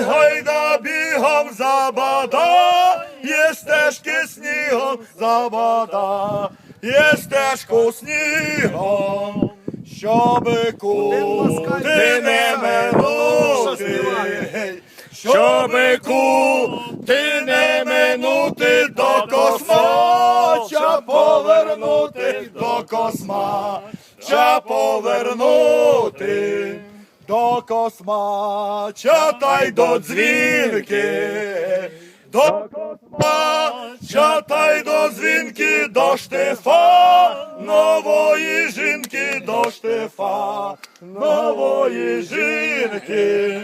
гайда бігом забада, є стежки снігом забада, є стежку снігом, щоби кути не минути, щоби кути не минути до космача повернути до космача повернути до космача та й до дзвінки. До космача та й до дзвінки, до Штефа, нової жінки, до Штефа, нової жінки.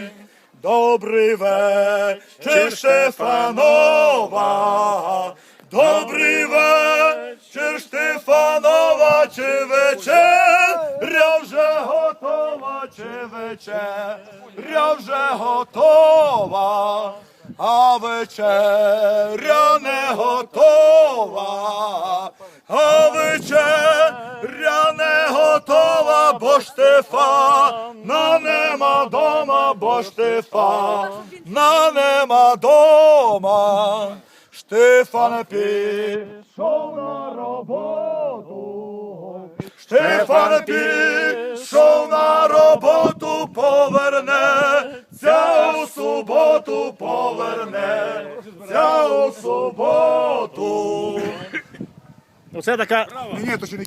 Добрий вечір, Штефанова. Добрий вечір, Штефанова, чи готова, чи вечеря вже готова, а вечеря не готова, а вечеря не готова, бо Штефана нема дома, бо Штефана нема дома. Штефан пішов на роботу. Штефан пішов на роботу, повернеться у суботу, повернеться у суботу. Оце така Ні, то ще не